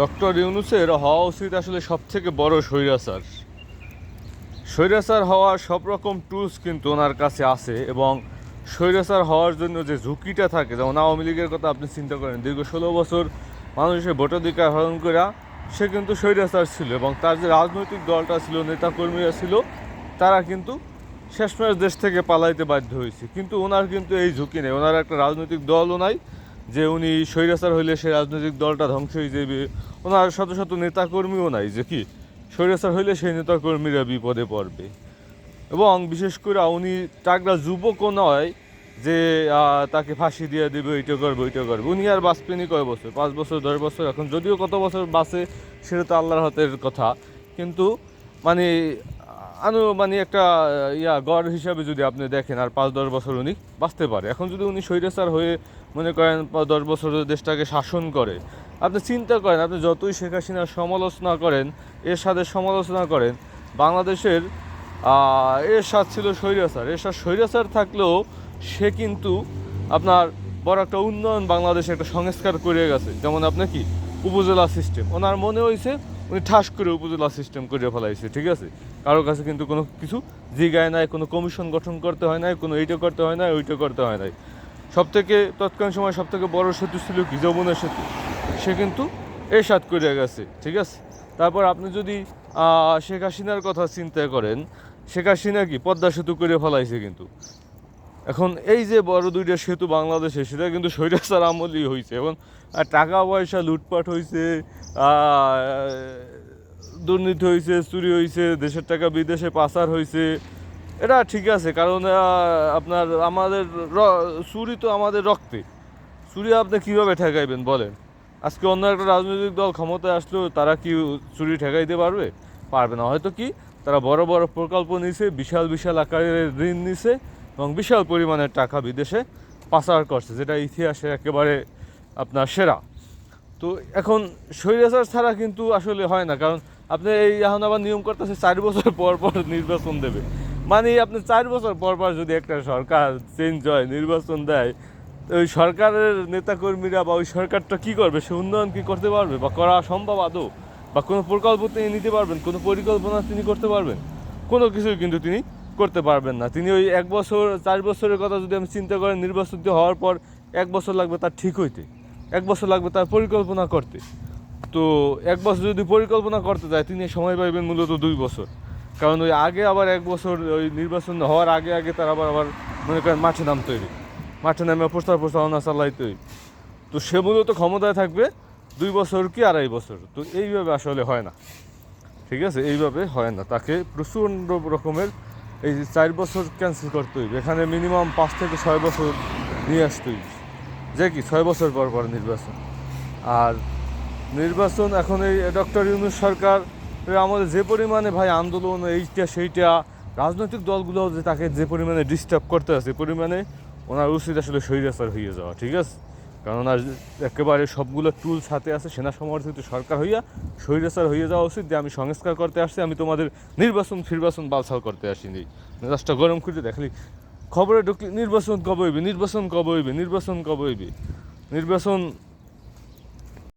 Doctor ইউনুসের হওয়া উচিত আসলে সব থেকে বড় স্বৈরাচার। স্বৈরাচার হওয়ার সব রকম টুলস কিন্তু ওনার কাছে আছে এবং স্বৈরাচার হওয়ার জন্য যে ঝুঁকিটা থাকে, যেমন আওয়ামী লীগের কথা আপনি চিন্তা করেন, দীর্ঘ ষোলো বছর মানুষের ভোটাধিকার হরণ করা, সে কিন্তু স্বৈরাচার ছিল এবং তার যে রাজনৈতিক দলটা ছিল, নেতাকর্মীরা ছিল, তারা কিন্তু শেষমেশ দেশ থেকে পালাইতে বাধ্য হয়েছে। কিন্তু ওনার কিন্তু এই ঝুঁকি নেই। ওনার একটা রাজনৈতিক দলও নাই যে উনি স্বৈরাচার হইলে সেই রাজনৈতিক দলটা ধ্বংস হয়ে যাবে ওনার শত শত নেতাকর্মীও নাই, যে কি? স্বৈরাচার হইলে সেই নেতাকর্মীরা বিপদে পড়বে। এবং বিশেষ করে উনি টাকরা যুবকও নয় যে তাকে ফাঁসি দিয়ে দেবে ওইটা করবে ওইটা করবে। উনি আর বাঁচবেনি কয় বছর? পাঁচ বছর, দশ বছর? এখন যদিও কত বছর বাঁচে, সেটা তো আল্লাহর হাতের কথা। কিন্তু মানে আনু মানে একটা ইয়া, গড় হিসাবে যদি আপনি দেখেন আর পাঁচ, দশ বছর উনি বাঁচতে পারে। এখন যদি উনি স্বৈরাচার হয়ে মনে করেন পাঁচ, দশ বছর দেশটাকে শাসন করে, আপনি চিন্তা করেন, আপনি যতই শেখ হাসিনার সমালোচনা করেন এর সাথে সমালোচনা করেন, বাংলাদেশের এর এরশাদ ছিল স্বৈরাচার। এরশাদ স্বৈরাচার থাকলেও সে কিন্তু আপনার বড় একটা উন্নয়ন বাংলাদেশে একটা সংস্কার করে গেছে। যেমন আপনার কি? উপজেলা সিস্টেম ওনার মনে হয়েছে উনি ঠাস করে উপজেলা সিস্টেম করে ফেলাইছে, ঠিক আছে? কারও কাছে কিন্তু কোনো কিছু জিগায় নাই, কোনো কমিশন গঠন করতে হয় নাই, কোনো এইটা করতে হয় নাই, ওইটা করতে হয় নাই। সব থেকে তৎকালীন সময় সব থেকে বড় সেতু ছিল কি? যমুনা সেতু। সে কিন্তু এরশাদ করে গেছে, ঠিক আছে? তারপর আপনি যদি শেখ হাসিনার কথা চিন্তা করেন, শেখ হাসিনা কি? পদ্মা সেতু করে ফেলাইছে কিন্তু। এখন এই যে বড় দুইটা সেতু বাংলাদেশে, সেটা কিন্তু স্বৈরাচার আমলই হয়েছে এবং টাকা পয়সা লুটপাট হয়েছে দুর্নীতি হয়েছে চুরি হয়েছে দেশের টাকা বিদেশে পাচার হয়েছে এটা ঠিক আছে, কারণ আপনার আমাদের চুরি তো আমাদের রক্তে। চুরি আপনি কীভাবে ঠেকাইবেন, বলেন? আজকে অন্য একটা রাজনৈতিক দল ক্ষমতায় আসলেও তারা কি চুরি ঠেকাইতে পারবে? পারবে না। হয়তো কি? তারা বড় বড় প্রকল্প নিছে, বিশাল বিশাল আকারের ঋণ নিছে এবং বিশাল পরিমাণের টাকা বিদেশে পাচার করছে, যেটা ইতিহাসে একেবারে আপনার সেরা। তো এখন স্বৈরাচার ছাড়া কিন্তু আসলে হয় না, কারণ আপনি এই এখন আবার নিয়ম করতেছে চার বছর পর পর নির্বাচন দেবে। মানে আপনি চার বছর পর পর যদি একটা সরকার চেঞ্জ হয়, নির্বাচন দেয়, তো ওই সরকারের নেতাকর্মীরা বা ওই সরকারটা কি করবে? সে উন্নয়ন কি করতে পারবে? বা করা সম্ভব আদৌ? বা কোনো প্রকল্প তিনি নিতে পারবেন, কোনো পরিকল্পনা তিনি করতে পারবেন? কোনো কিছুই কিন্তু তিনি করতে পারবেন না। তিনি ওই এক বছর, চার বছরের কথা যদি আমি চিন্তা করেন, নির্বাচিত হওয়ার পর এক বছর লাগবে তার ঠিক হইতে। এক বছর লাগবে তার পরিকল্পনা করতে। তো এক বছর যদি পরিকল্পনা করতে যায়, তিনি সময় পাইবেন মূলত দুই বছর। কারণ ওই আগে আবার এক বছর ওই নির্বাচন হওয়ার আগে আগে তার আবার আবার মনে করেন মাঠে নাম তৈরি মাঠে নামে প্রস্তাব প্রস্তাবনা চালাই তৈরি তো সে মূলত ক্ষমতায় থাকবে দুই বছর কি আড়াই বছর। তো এইভাবে আসলে হয় না। ঠিক আছে? এইভাবে হয় না। তাকে প্রচণ্ড রকমের এই চার বছর ক্যান্সেল করতে হইবে। এখানে মিনিমাম পাঁচ থেকে ছয় বছর নিয়ে আসতে যে কি? ছয় বছর পর পর নির্বাচন। আর নির্বাচন এখন এই ডক্টর ইউনুস সরকার আমাদের যে পরিমাণে ভাই আন্দোলন, এইটা সেইটা, রাজনৈতিক দলগুলো যে তাকে যে পরিমাণে ডিস্টার্ব করতে আছে পরিমাণে ওনার উচিত আসলে স্বৈরাচার হয়ে যাওয়া, ঠিক আছে? ওনার একেবারে সবগুলো টুল সাথে আছে, সেনা সমর্থিত সরকার হইয়া স্বৈরাচার হইয়া যাওয়া উচিত যে আমি সংস্কার করতে আসছি, আমি তোমাদের নির্বাচন, ফিরবাচন, বালছাল করতে আসিনি। মেজাজটা গরম করে দেখলি। খবরে ঢুকলি, নির্বাচন কবে হইবে? নির্বাচন কবে হইবে? নির্বাচন কবে হইবে? নির্বাচন